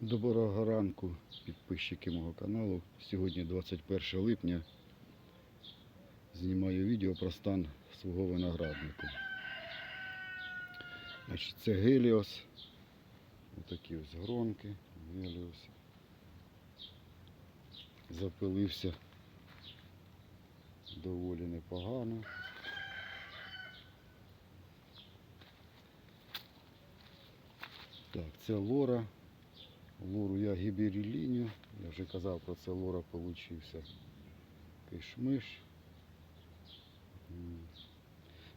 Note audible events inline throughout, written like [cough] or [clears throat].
Доброго ранку, підписчики мого каналу. Сьогодні 21 липня. Знімаю відео про стан свого винограднику. Значить, це Геліос. Отакі ось гронки. Геліос. Запилився доволі непогано. Так, це лора. Лору я гіберіліню. Я вже казав про це лора получився. Кишмиш.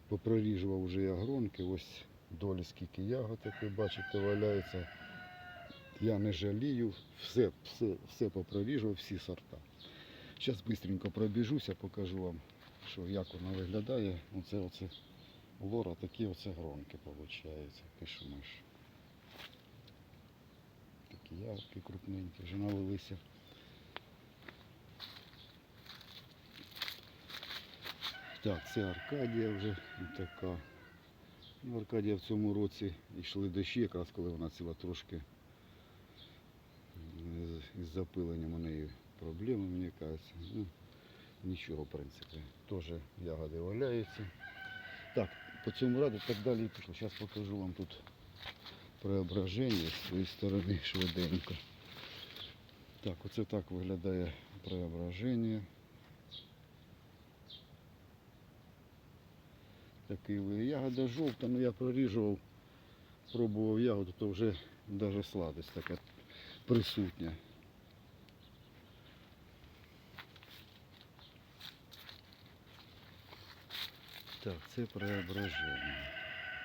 Попроріжував вже я гронки. Ось долі скільки ягод, як ви бачите, валяється. Я не жалію, все, все, все попроріжував, всі сорта. Зараз швидко пробіжуся, покажу вам, що як воно виглядає. Оце, оце лора, такі оце гронки виходить, кишмиш. Такі ягодки крупненькі, вже навелися. Так, це Аркадія вже така. Ну, Аркадія в цьому році йшли дощі, якраз коли вона ціла трошки із запиленням у неї проблеми, мені кажеться. Ну, нічого, в принципі. Теж ягоди валяються. Так, по цьому раду так далі і пішло. Зараз покажу вам тут преображення з своєї сторони [laughs] швиденько. Так, оце так виглядає преображення. Такий ви- ягода жовта, ну я проріжував, пробував ягоду, то вже навіть сладость така присутня. Так, це преображення.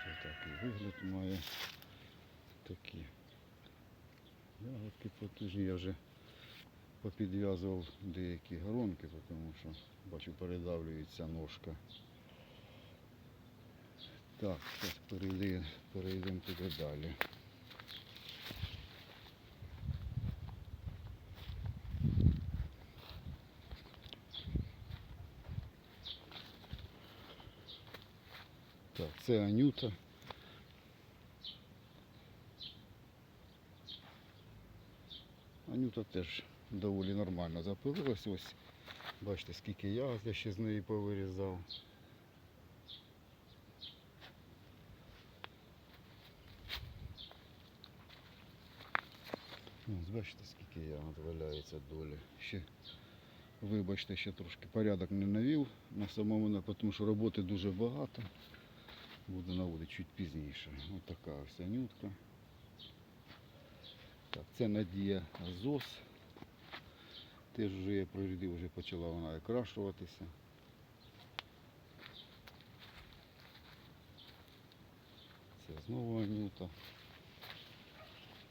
Це такий вигляд має. Такі ягодки потужні. Я вже попідв'язував деякі горонки, тому що бачу передавлюється ножка. Так, зараз перейдемо, перейдемо туди далі. Так, це Анюта. Анюта теж доволі нормально запилилась. Ось бачите, скільки ягод я ще з неї повирізав. Ось бачите, скільки ягод валяється долі. Ще, вибачте, ще трошки порядок не навів на самому, тому що роботи дуже багато. Буду наводити чуть пізніше. Ось така ось анютка. Так, це Надія Азос. Теж вже я прорядив, вже почала вона окрашуватися. Це знову анюта.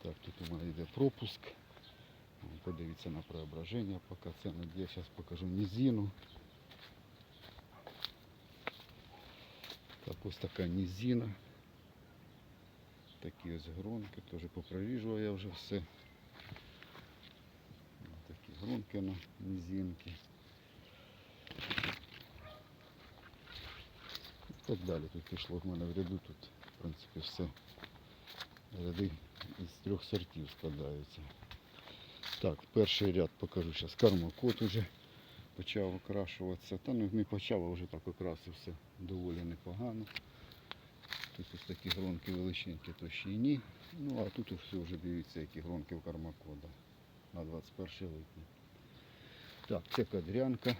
Так, тут у мене йде пропуск. Подивіться на преображення, поки це Надія. Зараз покажу низину. Так, ось така низина. Такі ось гронки, теж попроріжував я вже все. Такі гронки на низинки. І так далі. Тут пішло в мене в ряду, тут в принципі все. Ряди із трьох сортів складаються. Так, перший ряд покажу зараз. Кармакот уже почав окрашуватися. Та ну не почав, а вже так окрасився доволі непогано. Тут ось такі гронки величенькі, то ще й ні. Ну а тут все вже дивіться, які гронки в кармакода на 21 липня. Так, це кадрянка.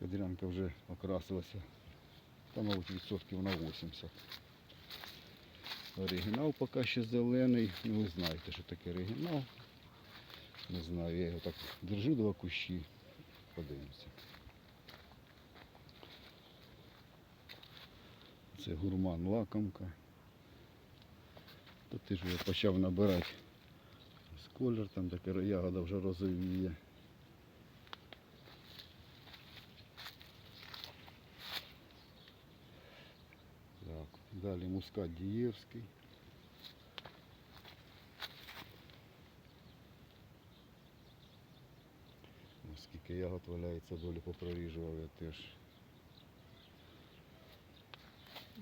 Кадрянка вже окрасилася. Там, мабуть, відсотків на 80. Оригінал поки ще зелений. Ну ви знаєте, що таке оригінал. Не знаю, я його так держу два кущі. Подивимося. Це гурман лакомка. Тут теж я почав набирати з колір, там така ягода вже розовіє. Так, далі мускат Дієвський. Ось скільки ягод валяється, долі попроріжував я теж.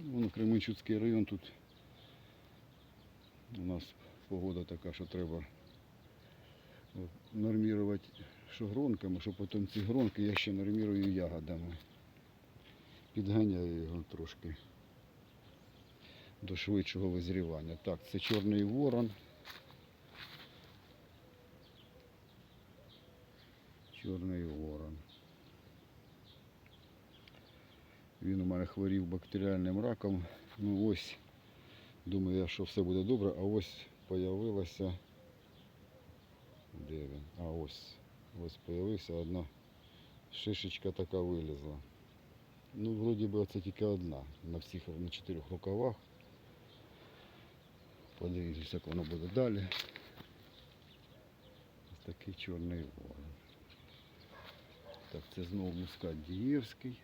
Ну, Кременчуцький район тут У нас погода така, що треба от, нормувати що гронками, що потім ці гронки я ще нормірую ягодами. Підганяю його трошки до швидшого визрівання. Так, це чорний ворон. Чорний ворон. Він у мене хворів бактеріальним раком. Ну ось, думаю, я, що все буде добре, а ось появилася. Де він? А ось. Ось появився одна шишечка така вилізла. Ну, вроді би це тільки одна. На всіх на чотирьох рукавах. Подивіться, як воно буде далі. Ось такий чорний ворон. Так, це знову мускат Дієвський.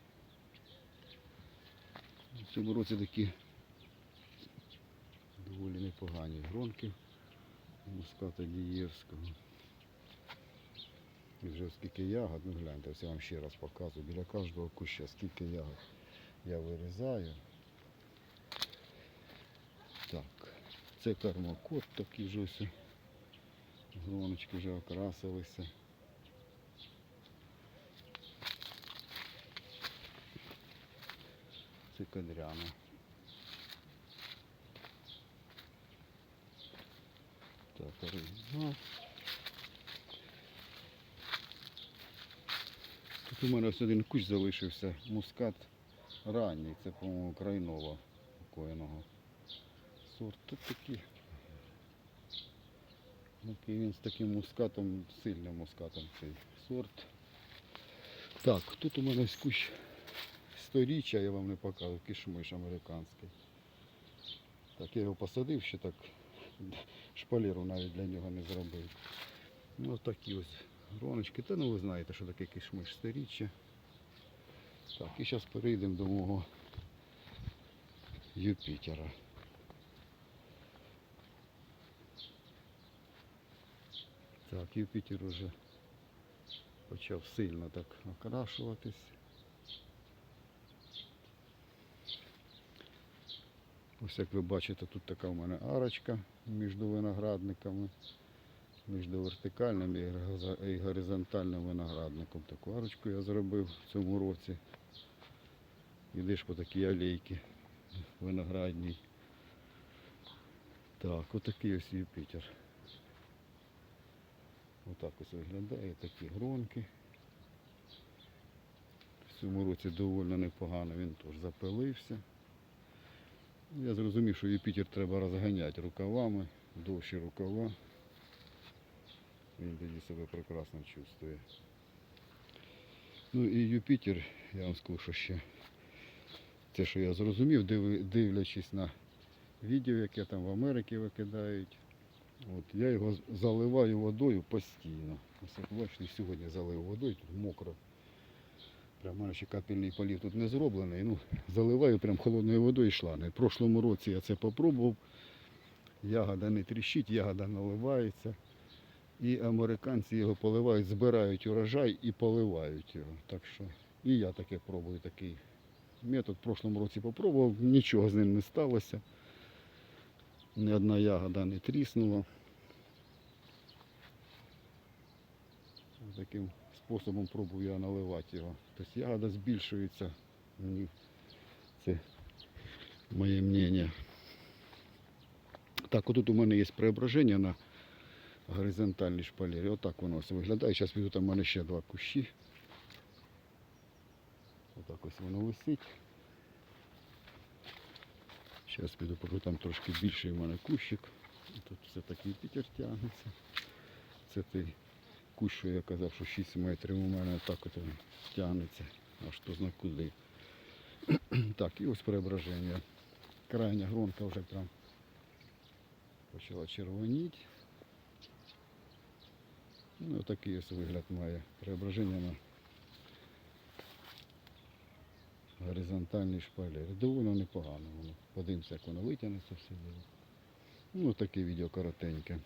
В цьому році такі доволі непогані гронки муската Дієвського. І вже скільки ягод, ну гляньте, ось я вам ще раз показую. Біля кожного куща скільки ягод я вирізаю. Так, це кармакот такий же ось. Гроночки вже окрасилися. Це кадряна. Так, оригінал. Тут у мене ось один кущ залишився, мускат ранній, це, по-моєму, крайнова покойного сорт. Тут. Такий він з таким мускатом, сильним мускатом цей сорт. Так, тут у мене ось кущ сторіччя, я вам не показую, кишмиш американський. Так, я його посадив, ще так шпалеру навіть для нього не зробив. Ну, такі ось гроночки. Та ну ви знаєте, що таке кишмиш сторіччя. Так, і зараз перейдемо до мого Юпітера. Так, Юпітер уже почав сильно так окрашуватись. Ось як ви бачите, тут така в мене арочка між виноградниками, між вертикальним і горизонтальним виноградником. Таку арочку я зробив в цьому році. Йдеш по такій алейці виноградній. Так, отакий ось Юпітер. Отак ось виглядає, такі гронки. В цьому році доволі непогано він теж запилився. Я зрозумів, що Юпітер треба розганяти рукавами, довші рукава. Він тоді себе прекрасно чувствує. Ну і Юпітер, я вам скажу, що ще те, що я зрозумів, дивлячись на відео, яке там в Америці викидають. От, я його заливаю водою постійно. Ось як бачите, сьогодні залив водою, тут мокро. Прямо ще капельний полів тут не зроблений. Ну, заливаю прям холодною водою і шланги. В прошлому році я це попробував. Ягода не тріщить, ягода наливається. І американці його поливають, збирають урожай і поливають його. Так що і я таке пробую, такий метод. В прошлому році попробував, нічого з ним не сталося. Ні одна ягода не тріснула. Таким способом пробую я наливати його. Тобто ягода збільшується. Це моє мнение. Так, отут у мене є преображення на горизонтальній шпалері. Отак воно ось виглядає. Зараз піду там у мене ще два кущі. Отак ось воно висить. Зараз піду, поки там трошки більший у мене кущик. Тут все такий пітер тягнеться. Це той кущ, що я казав, що 6 метрів у мене так от тягнеться. Аж то зна куди. [clears throat] Так, і ось преображення. Крайня гронка вже прям почала червоніти. Ну, такий ось вигляд має преображення на горизонтальній шпалері. Доволі непогано воно. Подивимося, як воно витягнеться все. Ну, таке відео коротеньке.